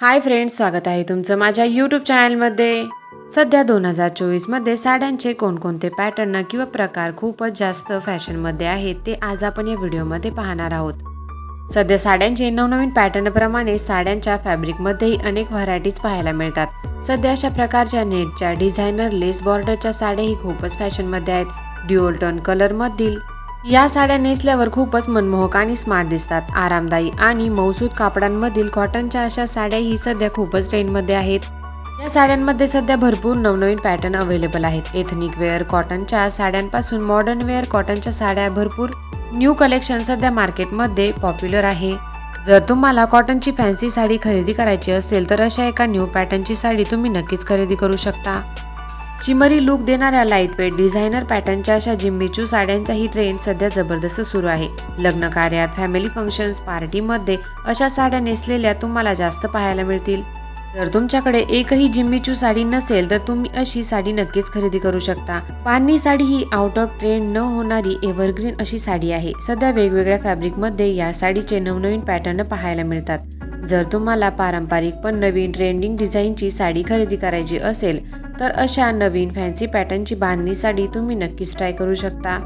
Hi friends स्वागत आहे तुमचं माझ्या यूट्यूब चॅनलमध्ये. सध्या दोन हजार चोवीसमध्ये साड्यांचे कोणकोणते पॅटर्न किंवा प्रकार खूपच जास्त फॅशनमध्ये आहेत ते आज आपण या व्हिडिओमध्ये पाहणार आहोत. सध्या साड्यांचे नवनवीन पॅटर्नप्रमाणे साड्यांच्या फॅब्रिकमध्येही अनेक व्हरायटीज पाहायला मिळतात. सध्या अशा प्रकारच्या नेटच्या डिझायनर लेस बॉर्डरच्या साड्याही खूपच फॅशनमध्ये आहेत. ड्युअल टोन कलरमधील या साड्या नेसल्यावर खूपच मनमोहक आणि स्मार्ट दिसतात. आरामदायी आणि मौसूद कापडांमधील कॉटनच्या अशा साड्या ही सध्या खूपच ट्रेंडमध्ये आहेत. या साड्यांमध्ये सध्या भरपूर नवनवीन पॅटर्न अवेलेबल आहेत. एथनिक वेअर कॉटनच्या साड्यांपासून मॉडर्न वेअर कॉटनच्या साड्या भरपूर न्यू कलेक्शन सध्या मार्केटमध्ये पॉप्युलर आहे. जर तुम्हाला कॉटनची फॅन्सी साडी खरेदी करायची असेल तर अशा एका न्यू पॅटर्नची साडी तुम्ही नक्कीच खरेदी करू शकता. शिमरी लुक देणाऱ्या लाईटवेट डिझायनर पॅटर्नच्या अशा जिम्मीचू साड्यांचाही ट्रेंड सध्या जबरदस्त सुरू आहे. लग्न कार्यात फॅमिली फंक्शन्स पार्टीमध्ये अशा साड्या नेसलेल्या तुम्हाला जास्त पाहायला मिळतील. जर तुमच्याकडे एकही जिम्मीचू साडी नसेल तर तुम्ही अशी साडी नक्कीच खरेदी करू शकता. पाणी साडी ही आउट ऑफ ट्रेंड न होणारी एव्हरग्रीन अशी साडी आहे. सध्या वेगवेगळ्या फॅब्रिकमध्ये या साडीचे नवनवीन पॅटर्न पाहायला मिळतात. जर तुम्हाला पारंपरिक पण नवीन ट्रेंडिंग डिझाईनची साडी खरेदी करायची असेल तर अशा नवीन फॅन्सी पॅटर्नची बांधणी साडी तुम्ही नक्कीच ट्राय करू शकता.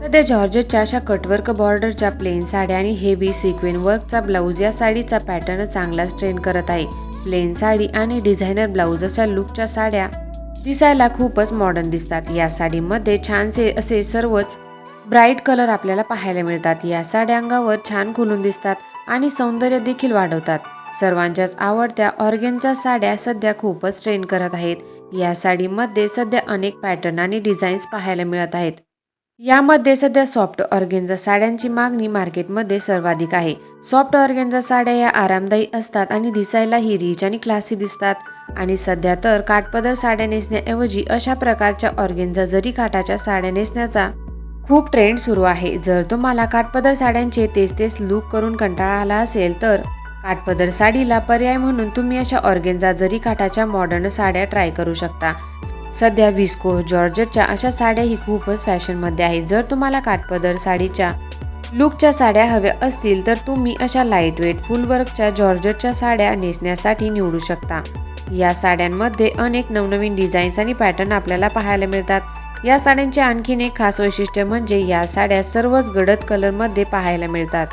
सध्या जॉर्जेटच्या अशा कटवर्क बॉर्डरच्या प्लेन साड्या आणि हेवी सिक्वेन वर्कचा ब्लाऊज या साडीचा पॅटर्न चांगलाच ट्रेंड करत आहे. प्लेन साडी आणि डिझायनर ब्लाऊज अशा लुकच्या साड्या दिसायला खूपच मॉडर्न दिसतात. या साडीमध्ये छानसे असे सर्वच ब्राईट कलर आपल्याला पाहायला मिळतात. या साड्या अंगावर छान खुलून दिसतात आणि सौंदर्य देखील वाढवतात. सर्वांच्याच आवडत्या ऑर्गेनच्या साड्या सध्या खूपच ट्रेंड करत आहेत. या साडीमध्ये सध्या अनेक पॅटर्न आणि डिझाईन्स पाहायला मिळत आहेत. यामध्ये सध्या सॉफ्ट ऑर्गेन्झा साड्यांची मागणी मार्केटमध्ये सर्वाधिक आहे. सॉफ्ट ऑर्गेन्झा साड्या या आरामदायी असतात आणि दिसायलाही रिच आणि क्लासी दिसतात. आणि सध्या तर काठपदर साड्या नेसण्याऐवजी अशा प्रकारच्या ऑर्गेन्झा जरी काठाच्या साड्या नेसण्याचा खूप ट्रेंड सुरू आहे. जर तुम्हाला काठपदर साड्यांचे तेच तेच लुक करून कंटाळा आला असेल तर काठपदर साडीला पर्याय म्हणून तुम्ही अशा ऑर्गेन्झा जरी काठाच्या मॉडर्न साड्या ट्राय करू शकता. सध्या विस्को जॉर्जेटच्या अशा साड्याही खूपच फॅशनमध्ये आहेत. जर तुम्हाला काठपदर साडीच्या लुकच्या साड्या हव्या असतील तर तुम्ही अशा लाईटवेट फुलवर्कच्या जॉर्जटच्या जॉर्जेटच्या साड्या नेसण्यासाठी निवडू शकता. या साड्यांमध्ये अनेक नवनवीन डिझाईन्स आणि पॅटर्न आपल्याला पाहायला मिळतात. या साड्यांचे आणखीन एक खास वैशिष्ट्य म्हणजे या साड्या सर्वच गडद कलरमध्ये पाहायला मिळतात.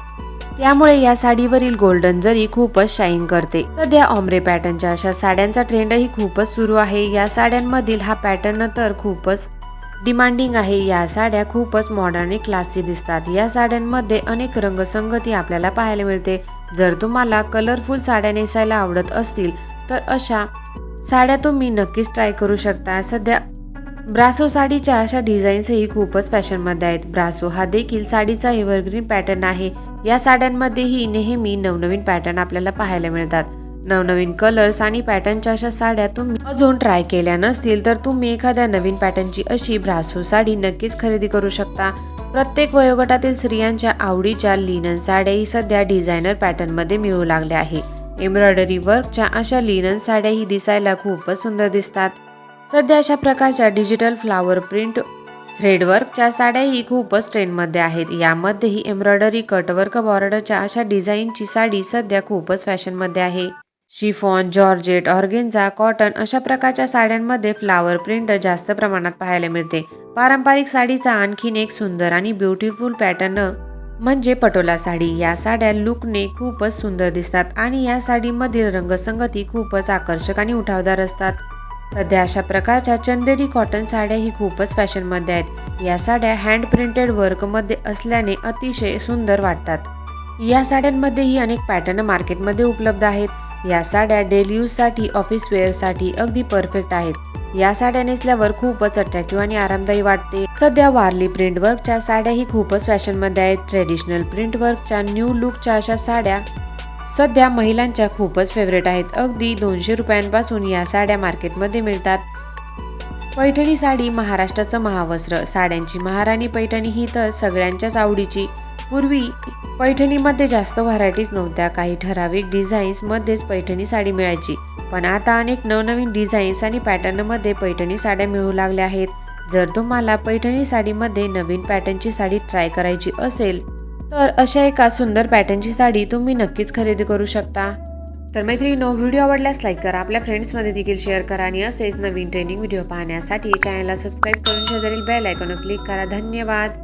त्यामुळे या साडीवरील गोल्डन जरी खूपच शाईन करते. सध्या ऑम्रे पॅटर्नच्या अशा साड्यांचा ट्रेंडही खूपच सुरू आहे. या साड्यांमधील हा पॅटर्न तर खूपच डिमांडिंग आहे. या साड्या खूपच मॉडर्न आणि क्लासी दिसतात. या साड्यांमध्ये अनेक रंगसंगती आपल्याला पाहायला मिळते. जर तुम्हाला कलरफुल साड्या नेसायला आवडत असतील तर अशा साड्या तुम्ही नक्कीच ट्राय करू शकता. सध्या ब्रासो साडीच्या अशा डिझाईन्सही खूपच फॅशनमध्ये आहेत. ब्रासो हा देखील साडीचा एव्हरग्रीन पॅटर्न आहे. या साड्यांमध्येही नेहमी नवनवीन पॅटर्न आपल्याला पाहायला मिळतात. नवनवीन कलर्स आणि पॅटर्नच्या अशा साड्या तुम्ही अजून ट्राय केल्या नसतील तर तुम्ही एखाद्या नवीन पॅटर्नची अशी ब्रासो साडी नक्कीच खरेदी करू शकता. प्रत्येक वयोगटातील स्त्रियांच्या आवडीच्या लिनन साड्याही सध्या डिझायनर पॅटर्नमध्ये मिळू लागल्या आहे. एम्ब्रॉयडरी वर्कच्या अशा लिनन साड्याही दिसायला खूपच सुंदर दिसतात. सध्या अशा प्रकारच्या डिजिटल फ्लावर प्रिंट थ्रेडवर्कच्या साड्याही खूपच ट्रेंडमध्ये आहेत. यामध्येही एम्ब्रॉयडरी कटवर्क बॉर्डरच्या अशा डिझाईनची साडी सध्या खूपच फॅशनमध्ये आहे. शिफॉन जॉर्जेट ऑर्गेन्झा कॉटन अशा प्रकारच्या साड्यांमध्ये फ्लावर प्रिंट जास्त प्रमाणात पाहायला मिळते. पारंपरिक साडीचा आणखीन एक सुंदर आणि ब्युटिफुल पॅटर्न म्हणजे पटोला साडी. या साड्या लुकने खूपच सुंदर दिसतात आणि या साडीमधील रंगसंगती खूपच आकर्षक आणि उठावदार असतात. सध्या अशा प्रकारच्या चंदेरी कॉटन साड्याही खूपच फॅशनमध्ये आहेत. या साड्या हँड प्रिंटेड वर्कमध्ये असल्याने अतिशय सुंदर वाटतात. या साड्यांमध्येही अनेक पॅटर्न मार्केटमध्ये उपलब्ध आहेत. या साड्या डेली यूजसाठी ऑफिस वेअरसाठी अगदी परफेक्ट आहेत. या साड्या नेसल्यावर खूपच अट्रॅक्टिव्ह आणि आरामदायी वाटते. सध्या वारली प्रिंट वर्कच्या साड्याही खूपच फॅशनमध्ये आहेत. ट्रेडिशनल प्रिंट वर्कच्या न्यू लुकच्या अशा साड्या सध्या महिलांच्या खूपच फेवरेट आहेत. अगदी दोनशे रुपयांपासून या साड्या मार्केटमध्ये मिळतात. पैठणी साडी महाराष्ट्राचं महावस्त्र. साड्यांची महाराणी पैठणी ही तर सगळ्यांच्याच आवडीची. पूर्वी पैठणीमध्ये जास्त व्हरायटीज नव्हत्या. काही ठराविक डिझाईन्समध्येच पैठणी साडी मिळायची. पण आता अनेक नवनवीन डिझाईन्स आणि पॅटर्नमध्ये पैठणी साड्या मिळू लागल्या आहेत. जर तुम्हाला पैठणी साडीमध्ये नवीन पॅटर्नची साडी ट्राय करायची असेल तर अशा एका सुंदर पॅटर्नची साडी तुम्ही नक्कीच खरेदी करू शकता. तर मैत्रिणीनो व्हिडिओ आवडल्यास लाईक करा आपल्या फ्रेंड्समध्ये देखील शेअर करा आणि असेच नवीन ट्रेनिंग व्हिडिओ पाहण्यासाठी चॅनलला सबस्क्राईब करून शेजारील बेल आयकॉनवर क्लिक करा. धन्यवाद!